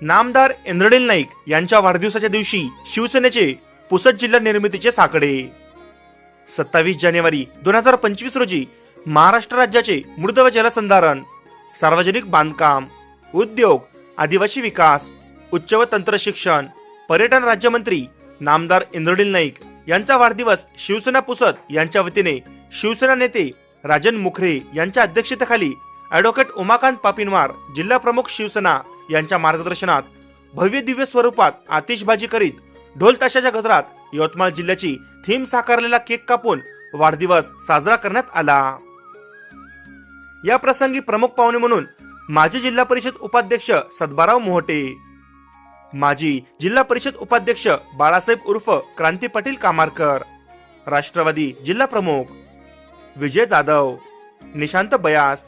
नामदार इंद्रनील नाईक यांच्या वाढदिवसाच्या दिवशी शिवसेनेचे पुसद जिल्हा निर्मितीचे साकडे. सत्तावीस जानेवारी दोन हजार पंचवीस रोजी महाराष्ट्र राज्याचे मृद व जलसंधारण सार्वजनिक बांधकाम उद्योग आदिवासी विकास उच्च व तंत्र शिक्षण पर्यटन राज्यमंत्री नामदार इंद्रनील नाईक यांचा वाढदिवस शिवसेना पुसद यांच्या वतीने शिवसेना नेते राजन मुखरे यांच्या अध्यक्षतेखाली ॲडव्होकेट उमाकांत पापिनवार जिल्हा प्रमुख शिवसेना यांच्या मार्गदर्शनात भव्य दिव्य स्वरूपात आतिषबाजी करीत ढोल ताशाच्या गजरात यवतमाळ जिल्ह्याची थीम साकारलेला केक कापून वाढदिवस साजरा करण्यात आला. या प्रसंगी प्रमुख पाहुणे म्हणून माजी जिल्हा परिषद उपाध्यक्ष सद्बाराव मोहटे माजी जिल्हा परिषद उपाध्यक्ष बाळासाहेब उर्फ क्रांती पाटील कामारकर राष्ट्रवादी जिल्हा प्रमुख विजय जाधव निशांत बयास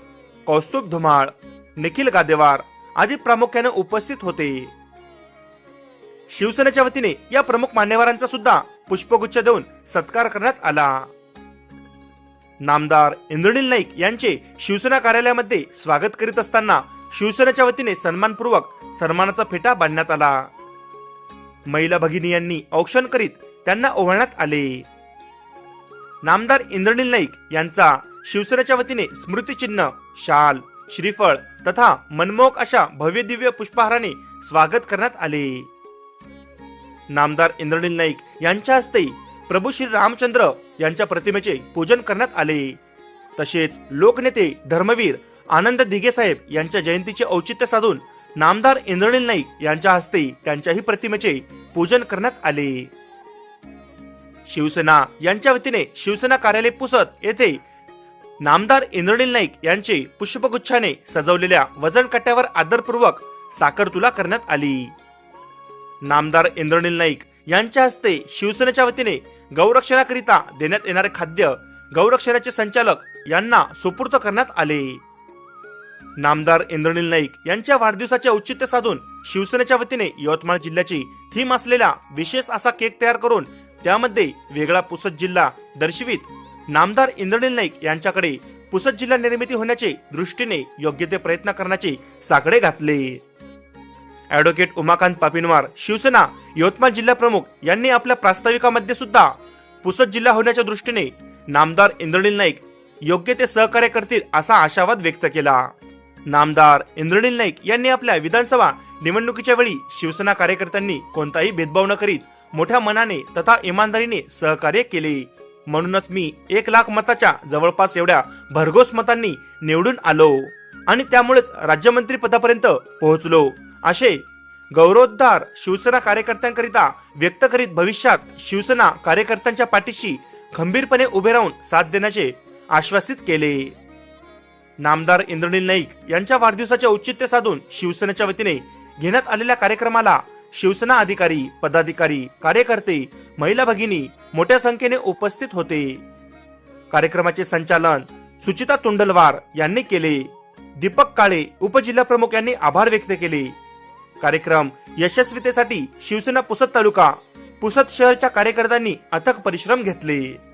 कौस्तुभ धुमाळ निखिल गादेवार आदी प्रामुख्याने उपस्थित होते. शिवसेनेच्या वतीने या प्रमुख मान्यवरांचा सुद्धा पुष्पगुच्छ देऊन सत्कार करण्यात आला. नामदार इंद्रनील नाईक यांचे शिवसेना कार्यालयामध्ये स्वागत करीत असताना शिवसेनेच्या वतीने सन्मानपूर्वक सन्मानाचा फेटा बांधण्यात आला. महिला भगिनी यांनी औक्षण करीत त्यांना ओवाळण्यात आले. नामदार इंद्रनील नाईक यांचा शिवसेनेच्या वतीने स्मृतिचिन्ह शाल श्रीफळ तथा मनमोहक अशा भव्य दिव्य पुष्पहाराने स्वागत करण्यात आले. नामदार इंद्रनील नाईक यांच्या हस्ते प्रभू श्री रामचंद्र यांच्या प्रतिमेचे पूजन करण्यात आले. तसेच लोकनेते धर्मवीर आनंद दिघे साहेब यांच्या जयंतीचे औचित्य साधून नामदार इंद्रनील नाईक यांच्या हस्ते त्यांच्याही प्रतिमेचे पूजन करण्यात आले. शिवसेना यांच्या वतीने शिवसेना कार्यालय पुसत येथे नामदार इंद्रनील नाईक यांचे पुष्पगुच्छाने सजवलेल्या वजन काट्यावर आदरपूर्वक साखरतुला करण्यात आली. नामदार इंद्रनील नाईक यांच्या हस्ते शिवसेनेच्या वतीने गौरक्षणाकरिता देण्यात येणारे खाद्य गौरक्षणाचे संचालक यांना सुपूर्त करण्यात आले. नामदार इंद्रनील नाईक यांच्या वाढदिवसाचे औचित्य साधून शिवसेनेच्या वतीने यवतमाळ जिल्ह्याची थीम असलेला विशेष असा केक तयार करून त्यामध्ये वेगळा पुसद जिल्हा दर्शवित नामदार इंद्रनील नाईक यांच्याकडे पुसद जिल्हा निर्मिती होण्याचे दृष्टीने योग्य ते प्रयत्न करण्याचे साकडे घातले. ॲडव्होकेट उमाकांत पापिनवार शिवसेना यवतमाळ जिल्हा प्रमुख यांनी आपल्या प्रास्ताविकामध्ये सुद्धा पुसद जिल्हा होण्याच्या दृष्टीने नामदार इंद्रनील नाईक योग्य ते सहकार्य करतील असा आशावाद व्यक्त केला. नामदार इंद्रनील नाईक यांनी आपल्या विधानसभा निवडणुकीच्या वेळी शिवसेना कार्यकर्त्यांनी कोणताही भेदभाव न करीत मोठ्या मनाने तथा इमानदारीने सहकार्य केले. म्हणूनच मी एक लाख मताच्या जवळपास एवढ्या भरघोस मतांनी निवडून आलो आणि त्यामुळेच राज्यमंत्री पदापर्यंत पोहोचलो. असे गौरवोद्धार शिवसेना कार्यकर्त्यांकरिता व्यक्त करीत भविष्यात शिवसेना कार्यकर्त्यांच्या पाठीशी खंबीरपणे उभे राहून साथ देण्याचे आश्वासित केले. नामदार इंद्रनील नाईक यांच्या वाढदिवसाचे औचित्य साधून शिवसेनेच्या वतीने घेण्यात आलेल्या कार्यक्रमाला शिवसेना अधिकारी पदाधिकारी कार्यकर्ते महिला भगिनी मोठ्या संख्येने उपस्थित होते. कार्यक्रमाचे संचालन सुचिता तुंडलवार यांनी केले. दीपक काळे उपजिल्हा प्रमुख यांनी आभार व्यक्त केले. कार्यक्रम यशस्वीतेसाठी शिवसेना पुसद तालुका पुसद शहरच्या कार्यकर्त्यांनी अथक परिश्रम घेतले.